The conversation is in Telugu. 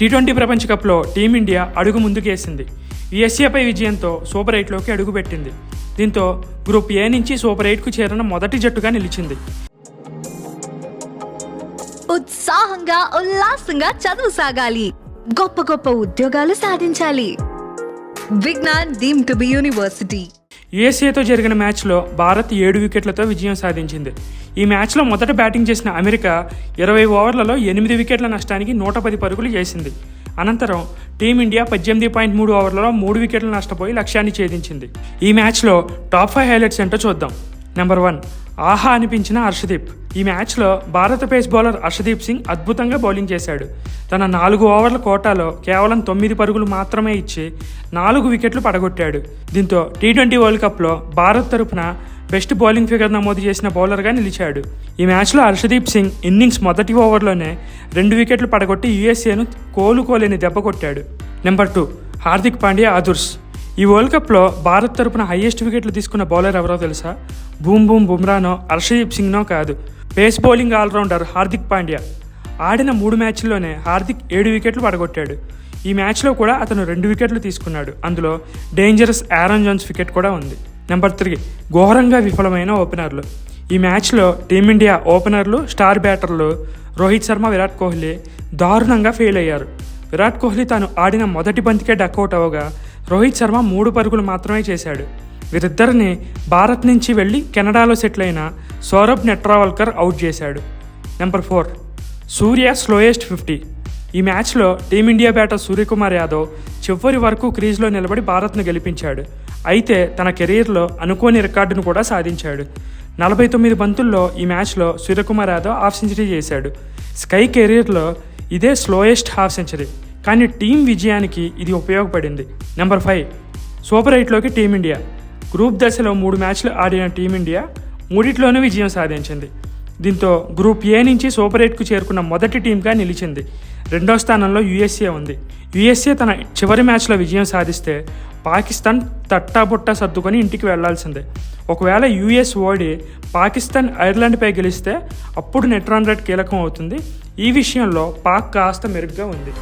టీ ట్వంటీ ప్రపంచ కప్లో టీమిండియా అడుగు ముందుకేసింది. యుఎస్ఏపై విజయంతో సూపర్ ఎయిట్లోకి అడుగుపెట్టింది. దీంతో గ్రూప్ ఏ నుంచి సూపర్ ఎయిట్కు చేరిన మొదటి జట్టుగా నిలిచింది. ఉత్సాహంగా ఉల్లాసంగా చదువు సాగాలి. గొప్ప గొప్ప ఉద్యోగాలు సాధించాలి. Vignan deem to be university. యుఎస్ఏతో జరిగిన మ్యాచ్లో భారత్ ఏడు వికెట్లతో విజయం సాధించింది. ఈ మ్యాచ్లో మొదట బ్యాటింగ్ చేసిన అమెరికా ఇరవై ఓవర్లలో ఎనిమిది వికెట్ల నష్టానికి నూట పది పరుగులు చేసింది. అనంతరం టీమిండియా పద్దెనిమిది పాయింట్ మూడు ఓవర్లలో మూడు వికెట్లు నష్టపోయి లక్ష్యాన్ని ఛేదించింది. ఈ మ్యాచ్లో టాప్ ఫైవ్ హైలైట్స్ ఏంటో చూద్దాం. నెంబర్ వన్ ఆహా అనిపించిన హర్షదీప్. ఈ మ్యాచ్లో భారత పేస్ బౌలర్ హర్షదీప్ సింగ్ అద్భుతంగా బౌలింగ్ చేశాడు. తన నాలుగు ఓవర్ల కోటాలో కేవలం తొమ్మిది పరుగులు మాత్రమే ఇచ్చి నాలుగు వికెట్లు పడగొట్టాడు. దీంతో టీ ట్వంటీ వరల్డ్ కప్లో భారత్ తరపున బెస్ట్ బౌలింగ్ ఫిగర్ నమోదు చేసిన బౌలర్గా నిలిచాడు. ఈ మ్యాచ్లో హర్షదీప్ సింగ్ ఇన్నింగ్స్ మొదటి ఓవర్లోనే రెండు వికెట్లు పడగొట్టి యుఎస్ఏను కోలుకోలేని దెబ్బ కొట్టాడు. నెంబర్ టూ హార్దిక్ పాండ్యా ఆదుర్స్. ఈ వరల్డ్ కప్లో భారత్ తరపున హైయెస్ట్ వికెట్లు తీసుకున్న బౌలర్ ఎవరో తెలుసా? బూమ్ బూమ్ బుమ్రానో అర్షదీప్ సింగ్నో కాదు. Pace bowling allrounder Hardik Pandya. ఆడిన మూడు మ్యాచ్ల్లోనే హార్దిక్ ఏడు వికెట్లు పడగొట్టాడు. ఈ మ్యాచ్లో కూడా అతను రెండు వికెట్లు తీసుకున్నాడు. అందులో డేంజరస్ ఆరన్ జోన్స్ వికెట్ కూడా ఉంది. నెంబర్ త్రీ ఘోరంగా విఫలమైన ఓపెనర్లు. ఈ మ్యాచ్లో టీమిండియా ఓపెనర్లు స్టార్ బ్యాటర్లు రోహిత్ శర్మ విరాట్ కోహ్లీ దారుణంగా ఫెయిల్ అయ్యారు. విరాట్ కోహ్లీ తాను ఆడిన మొదటి బంతికే డక్అవుట్ అవగా రోహిత్ శర్మ మూడు పరుగులు మాత్రమే చేశాడు. వీరిద్దరిని భారత్ నుంచి వెళ్ళి కెనడాలో సెటిల్ అయిన సౌరభ్ నెట్రావల్కర్ అవుట్ చేశాడు. Number four Surya slowest fifty. ఈ మ్యాచ్లో టీమిండియా బ్యాటర్ సూర్యకుమార్ యాదవ్ చివరి వరకు క్రీజ్లో నిలబడి భారత్ను గెలిపించాడు. అయితే తన కెరీర్లో అనుకోని రికార్డును కూడా సాధించాడు. నలభై తొమ్మిది బంతుల్లో ఈ మ్యాచ్లో సూర్యకుమార్ యాదవ్ హాఫ్ సెంచరీ చేశాడు. స్కై కెరీర్లో ఇదే స్లోయెస్ట్ హాఫ్ సెంచరీ. కానీ టీం విజయానికి ఇది ఉపయోగపడింది. నెంబర్ ఫైవ్ సూపర్ ఎయిట్లోకి టీమిండియా. గ్రూప్ దశలో మూడు మ్యాచ్లు ఆడిన టీమిండియా మూడిట్లోనూ విజయం సాధించింది. దీంతో గ్రూప్ ఏ నుంచి సూపర్ ఎయిట్కు చేరుకున్న మొదటి టీంగా నిలిచింది. రెండో స్థానంలో యుఎస్ఏ ఉంది. యుఎస్ఏ తన చివరి మ్యాచ్లో విజయం సాధిస్తే పాకిస్తాన్ తట్టాబుట్టా సర్దుకొని ఇంటికి వెళ్ళాల్సిందే. ఒకవేళ యుఎస్ ఓడి పాకిస్తాన్ ఐర్లాండ్పై గెలిస్తే అప్పుడు నెట్ రన్ రేట్ కీలకం అవుతుంది. ఈ విషయంలో పాక్ కాస్త మెరుగ్గా ఉంది.